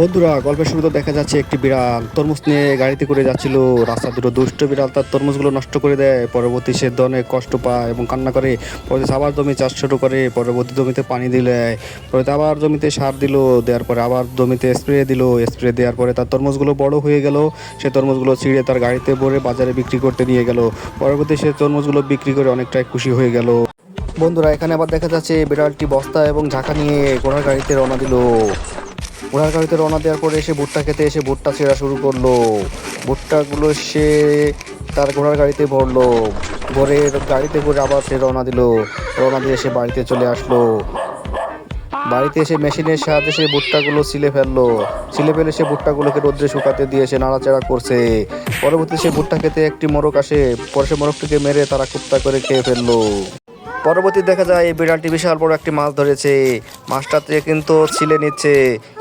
বন্ধুরা, গল্পের শুরুতে দেখা যাচ্ছে একটি বিড়াল। তরমুজ নিয়ে গাড়িতে করে যাচ্ছিল। রাস্তা দুটো দুষ্ট বিড়াল, তার তরমুজগুলো নষ্ট করে দেয়। পরবর্তী সে অনেক কষ্ট পায় এবং কান্না করে। পরে আবার জমি চাষ শুরু করে। পরবর্তী জমিতে পানি দিলে। পরে আবার জমিতে সার দিল। দেওয়ার পরে আবার জমিতে স্প্রে দিল। স্প্রে দেওয়ার পরে তার তরমুজগুলো বড় হয়ে গেল। সে তরমুজগুলো ছিঁড়ে তার গাড়িতে ভরে বাজারে বিক্রি করতে নিয়ে গেল। পরবর্তী সে তরমুজগুলো বিক্রি করে অনেকটাই খুশি হয়ে গেল। বন্ধুরা, এখানে আবার দেখা যাচ্ছে বিড়ালটি বস্তা এবং ঝাঁকা নিয়ে ঘোড়ার গাড়িতে রওনা দিল। ঘোড়ার গাড়িতে রওনা দেওয়ার পরে এসে ভুট্টা খেতে এসে ভুট্টা ছেঁড়া শুরু করল। ভুট্টাগুলো সে তার ঘোড়ার গাড়িতে ভরলো। ভরে গাড়িতে করে আবার সে রওনা দিল। রওনা দিয়ে সে বাড়িতে চলে আসলো। বাড়িতে এসে মেশিনের সাহায্যে সে ভুট্টাগুলো ছিলে ফেলল। ছিলে ফেলে সে ভুট্টাগুলোকে রোদ্রে শুকাতে দিয়ে সে নাড়াচাড়া করছে। পরবর্তী সে ভুট্টা খেতে একটি মোরগ আসে। পরে সে মোরগটিকে মেরে তারা কুত্তা করে খেয়ে ফেলল। পরবর্তী দেখা যায়, এই বিড়ালটি বিশাল বড় একটি মাছ ধরেছে। মাছটাতে কিন্তু ছিলে নিচ্ছে।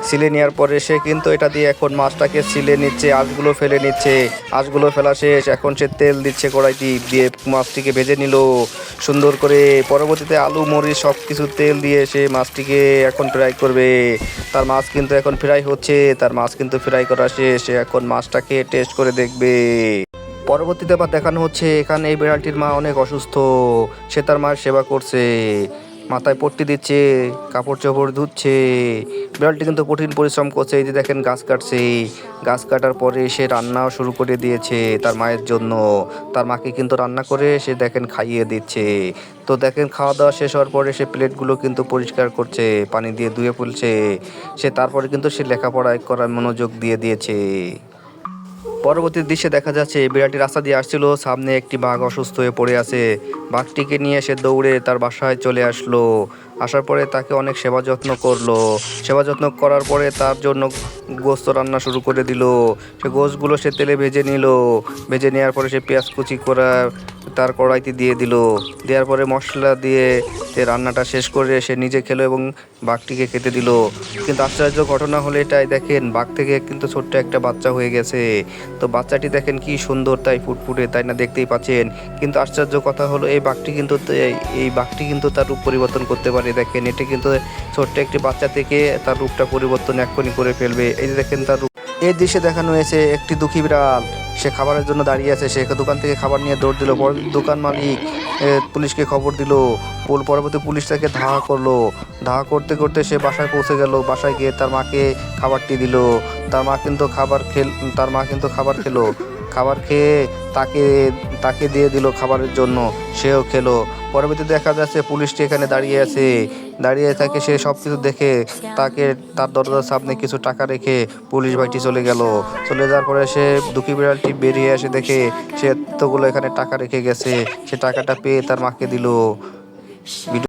ছিলে নেওয়ার পরে সে কিন্তু এটা দিয়ে এখন মাছটাকে ছিলে নিচ্ছে, আঁশগুলো ফেলে নিচ্ছে। আঁশগুলো ফেলা শেষ। এখন সে তেল দিচ্ছে কড়াইটি দিয়ে মাছটিকে ভেজে নিল। সুন্দর করে পরবর্তীতে আলু, মরিচ সব কিছু তেল দিয়ে সে মাছটিকে এখন ফ্রাই করবে। তার মাছ কিন্তু এখন ফ্রাই হচ্ছে। তার মাছ কিন্তু ফ্রাই করা শেষ। সে এখন মাছটাকে টেস্ট করে দেখবে। পরবর্তীতে আবার দেখানো হচ্ছে, এখানে এই বিড়ালটির মা অনেক অসুস্থ, সে তার মায়ের সেবা করছে, মাথায় পট্টি দিচ্ছে, কাপড় চোপড় ধুচ্ছে, বিড়ালটি কিন্তু কঠিন পরিশ্রম করছে, এই যে দেখেন গাছ কাটছে, গাছ কাটার পরে সে রান্নাও শুরু করে দিয়েছে তার মায়ের জন্য, তার মাকে কিন্তু রান্না করে সে দেখেন খাইয়ে দিচ্ছে, তো দেখেন খাওয়া দাওয়া শেষ হওয়ার পরে সে প্লেটগুলো কিন্তু পরিষ্কার করছে, পানি দিয়ে ধুয়ে ফেলছে, সে তারপরে কিন্তু সে লেখাপড়ায় করার মনোযোগ দিয়ে দিয়েছে। পরবর্তী দৃশ্যে দেখা যাচ্ছে বিড়ালটি রাস্তা দিয়ে আসছিল, সামনে একটি বাঘ অসুস্থ হয়ে পড়ে আছে। বাঘটিকে নিয়ে এসে দৌড়ে তার বাসায় চলে আসলো। আসার পরে তাকে অনেক সেবা যত্ন করল। সেবা যত্ন করার পরে তার জন্য গোস্ত রান্না শুরু করে দিল। সে গোস্তগুলো সে তেলে ভেজে নিল। ভেজে নেওয়ার পরে সে পেঁয়াজ কুচি করা তার কড়াইতে দিয়ে দিল। দেওয়ার পরে মশলা দিয়ে সে রান্নাটা শেষ করে সে নিজে খেলো এবং বাঘটিকে খেতে দিল। কিন্তু আশ্চর্য ঘটনা হলে এটাই, দেখেন বাঘ থেকে কিন্তু ছোট্ট একটা বাচ্চা হয়ে গেছে। তো বাচ্চাটি দেখেন কি সুন্দর, তাই ফুটফুটে, তাই না দেখতেই পাচ্ছেন। কিন্তু আশ্চর্য কথা হলো, এই বাঘটি কিন্তু এই বাঘটি কিন্তু তার রূপ পরিবর্তন করতে পারে দেখেন, এটি কিন্তু ছোট্ট একটি বাচ্চা থেকে তার রূপটা পরিবর্তন এক্ষুনি করে ফেলবে। এই যে দেখেন তার রূপ। এই দৃশ্যে দেখানো হয়েছে একটি দুঃখী বিড়াল। সে খাবারের জন্য দাঁড়িয়ে আছে। সে দোকান থেকে খাবার নিয়ে দৌড় দিল। পরে দোকান মালিক পুলিশকে খবর দিল। পরবর্তী পুলিশ তাকে ধাওয়া করল। ধাওয়া করতে করতে সে বাসায় পৌঁছে গেল। বাসায় গিয়ে তার মাকে খাবারটি দিল। তার মা কিন্তু খাবার খেল, তার মা কিন্তু খাবার খেলো। খাবার খেয়ে তাকে তাকে দিয়ে দিল খাবারের জন্য। সেও খেলো। পরবর্তীতে দেখা যাচ্ছে পুলিশটি এখানে দাঁড়িয়ে আছে। দাঁড়িয়ে থাকে সে সব কিছু দেখে তাকে, তার দরজার সামনে কিছু টাকা রেখে পুলিশ ভাইটি চলে গেল। চলে যাওয়ার পরে সে দুঃখী বিড়ালটি বেরিয়ে আসে দেখে সে এতগুলো এখানে টাকা রেখে গেছে। সে টাকাটা পেয়ে তার মাকে দিল।